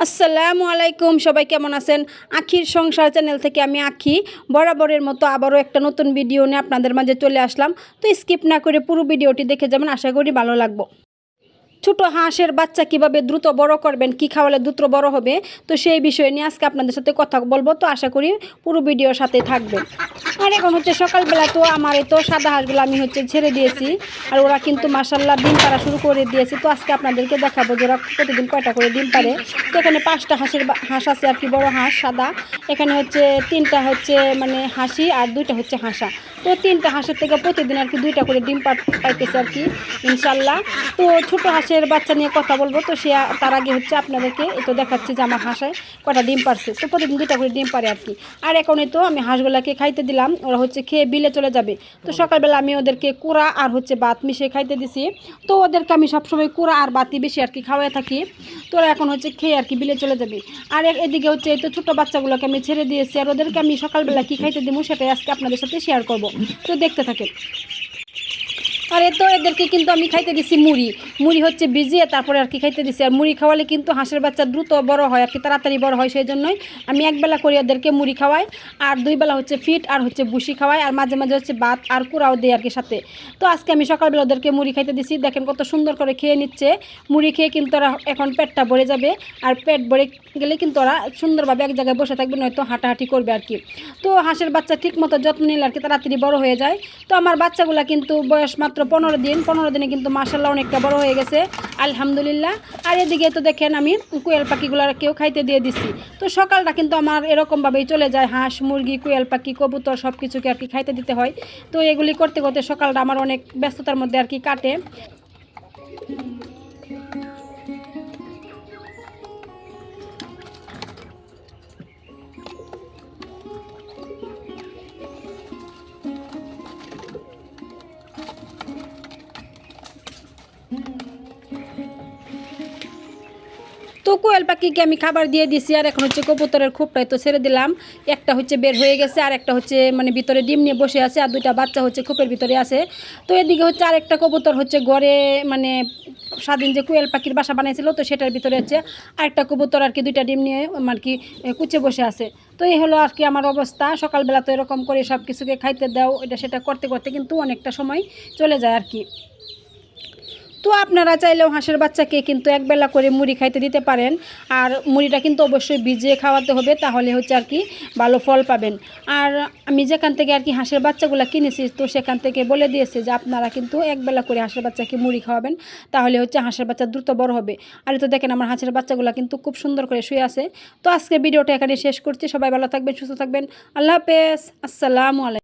আসসালামু আলাইকুম, সবাই কেমন আছেন? আখির সংসার চ্যানেল থেকে আমি আখি। বরাবরের মতো আবারও একটা নতুন ভিডিও নিয়ে আপনাদের মাঝে চলে আসলাম। তো স্কিপ না করে পুরো ভিডিওটি দেখে যাবেন, আশা করি ভালো লাগবো। ছোট হাঁসের বাচ্চা কীভাবে দ্রুত বড় করবেন, কি খাওয়ালে দ্রুত বড় হবে, তো সেই বিষয় নিয়ে আজকে আপনাদের সাথে কথা বলব। তো আশা করি পুরো ভিডিওর সাথে থাকবেন। আর এখন হচ্ছে সকালবেলা, তো আমার এই তো সাদা হাঁসগুলো আমি হচ্ছে ছেড়ে দিয়েছি। আর ওরা কিন্তু মাসাল্লাহ ডিম পাড়া শুরু করে দিয়েছে। তো আজকে আপনাদেরকে দেখাবো যে ওরা প্রতিদিন কয়টা করে ডিম পারে তো এখানে পাঁচটা হাঁসের হাঁস আছে আর কি, বড় হাঁস, সাদা। এখানে হচ্ছে তিনটা হচ্ছে মানে হাসি আর দুইটা হচ্ছে হাঁসা। তো তিনটা হাঁসের থেকে প্রতিদিন আর কি দুইটা করে ডিম পাইতেছে আর কি ইনশাল্লাহ তো ছোট হাঁসের বাচ্চা নিয়ে কথা বলব। তো সে তার আগে হচ্ছে আপনাদেরকে এই তো দেখাচ্ছি যে আমার হাঁসে কটা ডিম পারছে। তো প্রতিদিন দুইটা করে ডিম পারে আর কি আর এখন এই তো আমি হাঁসগুলাকে খাইতে দিলাম, ওরা হচ্ছে খেয়ে বিলে চলে যাবে। তো সকালবেলা আমি ওদেরকে কুড়া আর হচ্ছে ভাত মিশিয়ে খাইতে দিছি। তো ওদেরকে আমি সবসময় কুড়া আর বাতি বেশি আর কি খাওয়াই থাকি। তো ওরা এখন হচ্ছে খেয়ে আর কি বিলে চলে যাবে। আর এদিকে হচ্ছে এই তো ছোটো বাচ্চাগুলোকে আমি ছেড়ে দিয়েছি। আর ওদেরকে আমি সকালবেলা কি খাইতে দিব সেটাই আজকে আপনাদের সাথে শেয়ার করব। তো দেখতে থাকেন। আর এ তো এদেরকে কিন্তু আমি খাইতে দিছি মুড়ি। মুড়ি হচ্ছে ভিজিয়ে তারপরে আর কি খাইতে দিছি। আর মুড়ি খাওয়ালে কিন্তু হাঁসের বাচ্চা দ্রুত বড় হয়, আর কি তাড়াতাড়ি বড় হয় সেই জন্যই আমি একবেলা করে ওদেরকে মুড়ি খাওয়াই। আর দুই বেলা হচ্ছে ফিট আর হচ্ছে বুসি খাওয়াই। আর মাঝে মাঝে হচ্ছে ভাত আর কুড়াও দিই আর কি সাথে। তো আজকে আমি সকালবেলা ওদেরকে মুড়ি খাইতে দিছি। দেখেন কত সুন্দর করে খেয়ে নিচ্ছে। মুড়ি খেয়ে কিন্তু ওরা এখন পেটটা ভরে যাবে। আর পেট ভরে গেলে কিন্তু ওরা সুন্দরভাবে এক জায়গায় বসে থাকবে, নয়তো হাঁটাহাঁটি করবে আর কি। তো হাঁসের বাচ্চা ঠিক মতো যত্ন নিলে আর কি তাড়াতাড়ি বড় হয়ে যায়। তো আমার বাচ্চাগুলা কিন্তু বয়স মাত্র পনেরো দিন, পনেরো দিনে কিন্তু মাসাল্লাহ অনেকটা বড় হয়ে গেছে। আলহামদুলিল্লাহ। আর এদিকে তো দেখেন আমি কুয়েল কোয়েল পাখিগুলোকেও খাইতে দিয়ে দিছি। তো সকালটা কিন্তু আমার এরকমভাবেই চলে যায়, হাঁস, মুরগি, কুয়েল পাখি, কবুতর সব কিছুকে আর কি খাইতে দিতে হয়। তো এগুলি করতে করতে সকালটা আমার অনেক ব্যস্ততার মধ্যে আর কি কাটে। কোয়েল পাখিকে আমি খাবার দিয়ে দিছি, আর এখন হচ্ছে কবুতরের খোপটাই তো ছেড়ে দিলাম। একটা হচ্ছে বের হয়ে গেছে, আর একটা হচ্ছে মানে ভিতরে ডিম নিয়ে বসে আছে, আর দুইটা বাচ্চা হচ্ছে খোপের ভিতরে আছে। তো এদিকে হচ্ছে আরেকটা কবুতর হচ্ছে ঘরে মানে স্বাধীন যে কোয়েল পাখির বাসা বানাইছিল, তো সেটার ভিতরে হচ্ছে আরেকটা কবুতর আর কি দুইটা ডিম নিয়ে আর কি কুচে বসে আছে। তো এই হলো আর কি আমার অবস্থা। সকালবেলা তো এরকম করে সব কিছুকে খাইতে দাও, এটা সেটা করতে করতে কিন্তু অনেকটা সময় চলে যায় আর কি। তো আপনারা চাইলেও হাঁসের বাচ্চাকে কিন্তু একবেলা করে মুড়ি খাইতে দিতে পারেন। আর মুড়িটা কিন্তু অবশ্যই ভিজিয়ে খাওয়াতে হবে, তাহলে হচ্ছে আর কি ভালো ফল পাবেন। আর আমি যেখান থেকে আর কি হাঁসের বাচ্চাগুলো কিনেছি, তো সেখান থেকে বলে দিয়েছে যে আপনারা কিন্তু একবেলা করে হাঁসের বাচ্চাকে মুড়ি খাওয়াবেন, তাহলে হচ্ছে হাঁসের বাচ্চা দ্রুত বড় হবে। আর তো দেখেন আমার হাঁসের বাচ্চাগুলো কিন্তু খুব সুন্দর করে শুয়ে আছে। তো আজকে ভিডিওটা এখানে শেষ করছি, সবাই ভালো থাকবেন, সুস্থ থাকবেন, আল্লাহ হাফেজ, আসসালামু আলাইকুম।